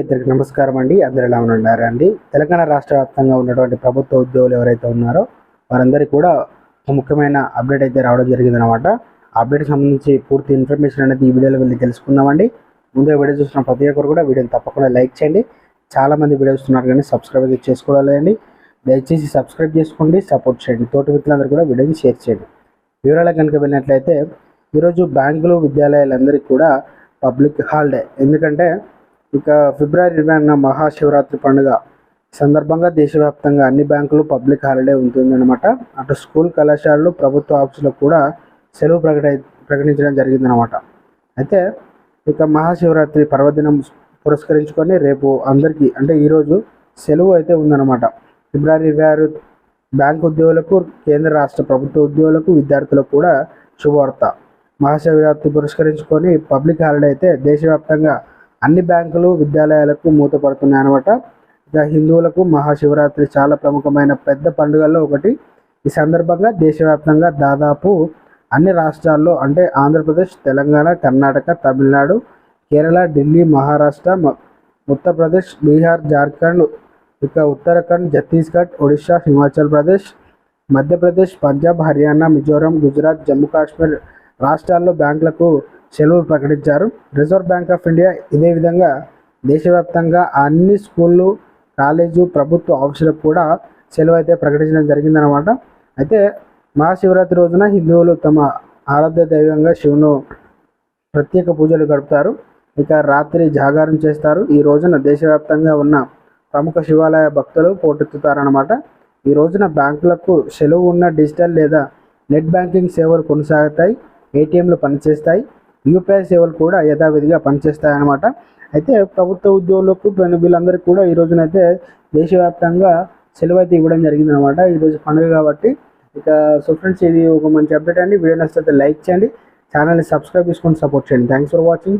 ఇద్దరికి నమస్కారం అండి. అందరు ఎలా ఉన్నారా అండి? తెలంగాణ రాష్ట్ర వ్యాప్తంగా ఉన్నటువంటి ప్రభుత్వ ఉద్యోగులు ఎవరైతే ఉన్నారో వారందరికీ కూడా ముఖ్యమైన అప్డేట్ అయితే రావడం జరిగింది అనమాట అప్డేట్కి సంబంధించి పూర్తి ఇన్ఫర్మేషన్ అనేది ఈ వీడియోలో వెళ్ళి తెలుసుకుందామండి ముందుగా వీడియో చూసిన ప్రతి ఒక్కరు కూడా వీడియోని తప్పకుండా లైక్ చేయండి. చాలామంది వీడియో చూస్తున్నారు కానీ సబ్స్క్రైబ్ అయితే చేసుకోవాలండి దయచేసి సబ్స్క్రైబ్ చేసుకోండి సపోర్ట్ చేయండి. తోటి మిత్రులందరూ కూడా వీడియోని షేర్ చేయండి. వివరాలకు కనుక వెళ్ళినట్లయితే ఈరోజు బ్యాంకులు విద్యాలయాలందరికీ కూడా పబ్లిక్ హాలిడే. ఎందుకంటే ఇక ఫిబ్రవరి ఇరవై అన్న మహాశివరాత్రి పండుగ సందర్భంగా దేశవ్యాప్తంగా అన్ని బ్యాంకులు పబ్లిక్ హాలిడే ఉంటుందన్నమాట. అటు స్కూల్ కళాశాలలు ప్రభుత్వ ఆఫీసులకు కూడా సెలవు ప్రకట ప్రకటించడం జరిగిందనమాట అయితే ఇక మహాశివరాత్రి పర్వదినం పురస్కరించుకొని రేపు అందరికీ అంటే ఈరోజు సెలవు అయితే ఉందన్నమాట. ఫిబ్రవరి ఇరవై ఆరు బ్యాంక్ ఉద్యోగులకు కేంద్ర రాష్ట్ర ప్రభుత్వ ఉద్యోగులకు విద్యార్థులకు కూడా శుభవార్త. మహాశివరాత్రి పురస్కరించుకొని పబ్లిక్ హాలిడే అయితే దేశవ్యాప్తంగా అన్ని బ్యాంకులు విద్యాలయాలకు మూతపడుతున్నాయి అనమాట ఇక హిందువులకు మహాశివరాత్రి చాలా ప్రముఖమైన పెద్ద పండుగల్లో ఒకటి. ఈ సందర్భంగా దేశవ్యాప్తంగా దాదాపు అన్ని రాష్ట్రాల్లో అంటే ఆంధ్రప్రదేశ్ తెలంగాణ కర్ణాటక తమిళనాడు కేరళ ఢిల్లీ మహారాష్ట్ర ఉత్తరప్రదేశ్ బీహార్ జార్ఖండ్ ఇక ఉత్తరాఖండ్ ఛత్తీస్గఢ్ ఒడిశా హిమాచల్ ప్రదేశ్ మధ్యప్రదేశ్ పంజాబ్ హర్యానా మిజోరాం గుజరాత్ జమ్మూ కాశ్మీర్ రాష్ట్రాల్లో బ్యాంకులకు సెలవులు ప్రకటించారు. రిజర్వ్ బ్యాంక్ ఆఫ్ ఇండియా ఇదే విధంగా దేశవ్యాప్తంగా అన్ని స్కూళ్ళు కాలేజు ప్రభుత్వ ఆఫీసులకు కూడా సెలవు అయితే ప్రకటించడం జరిగిందనమాట అయితే మహాశివరాత్రి రోజున హిందువులు తమ ఆరాధ్య దైవంగా శివును ప్రత్యేక పూజలు గడుపుతారు. ఇక రాత్రి జాగారం చేస్తారు. ఈ రోజున దేశవ్యాప్తంగా ఉన్న ప్రముఖ శివాలయ భక్తులు పోటెత్తుతారనమాట ఈ రోజున బ్యాంకులకు సెలవు ఉన్న డిజిటల్ లేదా నెట్ బ్యాంకింగ్ సేవలు కొనసాగుతాయి. ఏటీఎంలు పనిచేస్తాయి. యూపీఐ సేవలు కూడా యథావిధిగా పనిచేస్తాయన్నమాట. అయితే ప్రభుత్వ ఉద్యోగులకు వీళ్ళందరికీ కూడా ఈ రోజునైతే దేశవ్యాప్తంగా సెలవు అయితే ఇవ్వడం జరిగింది అనమాట ఈరోజు పండుగ కాబట్టి ఇక సో ఫ్రెండ్స్ ఇది ఒక మంచి అప్డేట్ అండి. వీడియో నచ్చితే లైక్ చేయండి. ఛానల్ని సబ్స్క్రైబ్ చేసుకొని సపోర్ట్ చేయండి. Thanks for watching.